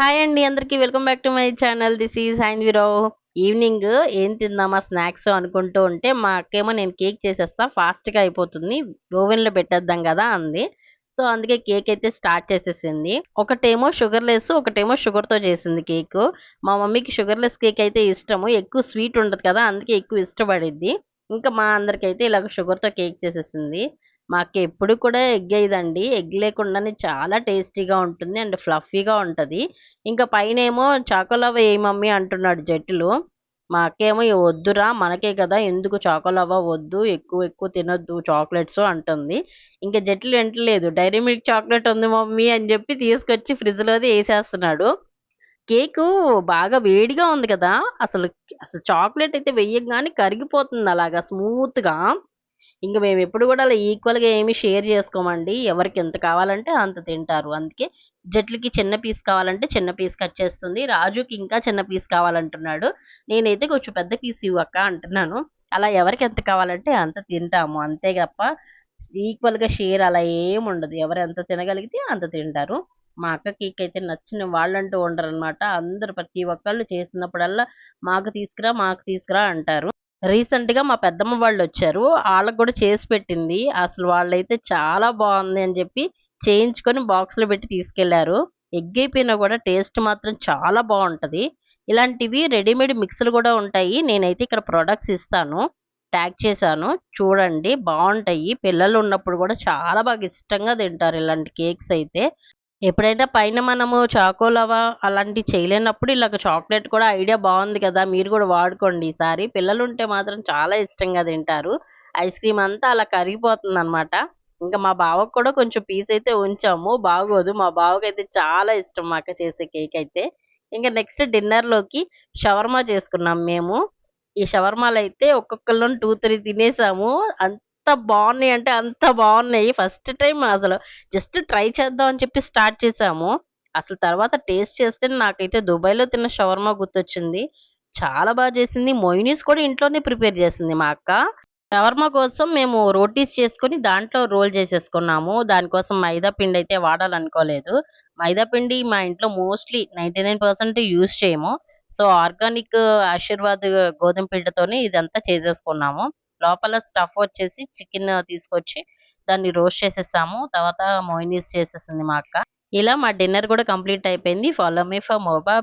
Hi అండి అందరికీ welcome back to my channel. This is హైన్ వీరో ఈవినింగ్ ఏం తిందామా స్నాక్స్ అనుకుంటూ ఉంటే మా అక్కేమో నేను కేక్ చేసేస్తా ఫాస్ట్గా అయిపోతుంది ఓవెన్లో పెట్టేద్దాం కదా అంది. సో అందుకే కేక్ అయితే స్టార్ట్ చేసేసింది. ఒకటేమో షుగర్ లెస్ ఒకటేమో షుగర్తో చేసింది కేక్. మా మమ్మీకి షుగర్ లెస్ కేక్ అయితే ఇష్టము ఎక్కువ స్వీట్ ఉండదు కదా అందుకే ఎక్కువ ఇష్టపడిద్ది. ఇంకా మా అందరికైతే ఇలాగ షుగర్తో కేక్ చేసేసింది. మాకు ఎప్పుడు కూడా ఎగ్ అయ్యిదండి. ఎగ్ లేకుండానే చాలా టేస్టీగా ఉంటుంది అండ్ ఫ్లఫీగా ఉంటుంది. ఇంకా పైన ఏమో చాకోలవ్వ ఏ మమ్మీ అంటున్నాడు జట్టులు. మాకేమో వద్దురా మనకే కదా ఎందుకు చాకోలవ్వ వద్దు ఎక్కువ ఎక్కువ తినొద్దు చాక్లెట్స్ అంటుంది. ఇంకా జట్లు వింటలేదు డైరీ మిల్క్ చాక్లెట్ ఉంది మమ్మీ అని చెప్పి తీసుకొచ్చి ఫ్రిడ్జ్లోది వేసేస్తున్నాడు కేకు బాగా వేడిగా ఉంది కదా అసలు అసలు చాక్లెట్ అయితే వెయ్యగానే కరిగిపోతుంది అలాగా స్మూత్గా. ఇంక మేము ఎప్పుడు కూడా అలా ఈక్వల్గా ఏమి షేర్ చేసుకోమండి. ఎవరికి ఎంత కావాలంటే అంత తింటారు. అందుకే జట్లకి చిన్న పీస్ కావాలంటే చిన్న పీస్ కట్ చేస్తుంది. రాజుకి ఇంకా చిన్న పీస్ కావాలంటున్నాడు. నేనైతే కొంచెం పెద్ద పీస్ ఇవ్వక్క అంటున్నాను. అలా ఎవరికి ఎంత కావాలంటే అంత తింటాము. అంతే తప్ప ఈక్వల్గా షేర్ అలా ఏం ఉండదు. ఎవరు ఎంత తినగలిగితే అంత తింటారు. మా అక్క కేక్ అయితే నచ్చిన వాళ్ళంటూ ఉండరు అనమాట అందరూ ప్రతి ఒక్కళ్ళు చేసినప్పుడల్లా మాకు తీసుకురా మాకు తీసుకురా అంటారు. రీసెంట్‌గా మా పెద్దమ్మ వాళ్ళు వచ్చారు వాళ్ళకు కూడా చేసి పెట్టింది. అసలు వాళ్ళైతే చాలా బాగుంది అని చెప్పి చేయించుకొని బాక్స్‌లో పెట్టి తీసుకెళ్ళారు. ఎగ్ అయిపోయినా కూడా టేస్ట్ మాత్రం చాలా బాగుంటుంది ఇలాంటివి రెడీమేడ్ మిక్స్‌లు కూడా ఉంటాయి. నేనైతే ఇక్కడ ప్రొడక్ట్స్ ఇస్తాను. ట్యాగ్ చేశాను. చూడండి బాగుంటాయి. పిల్లలు ఉన్నప్పుడు కూడా చాలా బాగా ఇష్టంగా తింటారు ఇలాంటి కేక్స్ అయితే. ఎప్పుడైనా పైన మనము చాకోలవా అలాంటివి చేయలేనప్పుడు ఇలాగ చాక్లెట్ కూడా ఐడియా బాగుంది కదా మీరు కూడా వాడుకోండి. ఈసారి పిల్లలు ఉంటే మాత్రం చాలా ఇష్టంగా తింటారు. ఐస్ క్రీమ్ అంతా అలా కరిగిపోతుంది అనమాట ఇంకా మా బావకు కూడా కొంచెం పీస్ అయితే ఉంచాము. బాగోదు. మా బావకి అయితే చాలా ఇష్టం మా అక్క చేసే కేక్ అయితే. ఇంకా నెక్స్ట్ డిన్నర్లోకి షవర్మా చేసుకున్నాం మేము. ఈ షవర్మాలు అయితే ఒక్కొక్కళ్ళు టూ త్రీ తినేసాము. ఎంత బాగున్నాయి అంటే అంత బాగున్నాయి. ఫస్ట్ టైం అసలు. జస్ట్ ట్రై చేద్దాం అని చెప్పి స్టార్ట్ చేసాము. అసలు తర్వాత టేస్ట్ చేస్తే నాకైతే దుబాయ్లో తిన్న షవర్మా గుర్తొచ్చింది. చాలా బాగా చేసింది. మొయినీస్ కూడా ఇంట్లోనే ప్రిపేర్ చేసింది మా అక్క. షవర్మా కోసం మేము రోటీస్ చేసుకొని దాంట్లో రోల్ చేసేసుకున్నాము. దానికోసం మైదా పిండి అయితే వాడాలనుకోలేదు. మైదా పిండి మా ఇంట్లో mostly ninety nine percent use చేయము. సో ఆర్గానిక్ ఆశీర్వాద్ గోధుమ పిండితోనే ఇదంతా చేసేసుకున్నాము. లోపల స్టఫ్ వచ్చేసి చికెన్ తీసుకొచ్చి దాన్ని రోస్ట్ చేసేసాము. తర్వాత మోయినీస్ చేసేసింది మా అక్క. ఇలా మా డిన్నర్ కూడా కంప్లీట్ అయిపోయింది. Follow me for MOBA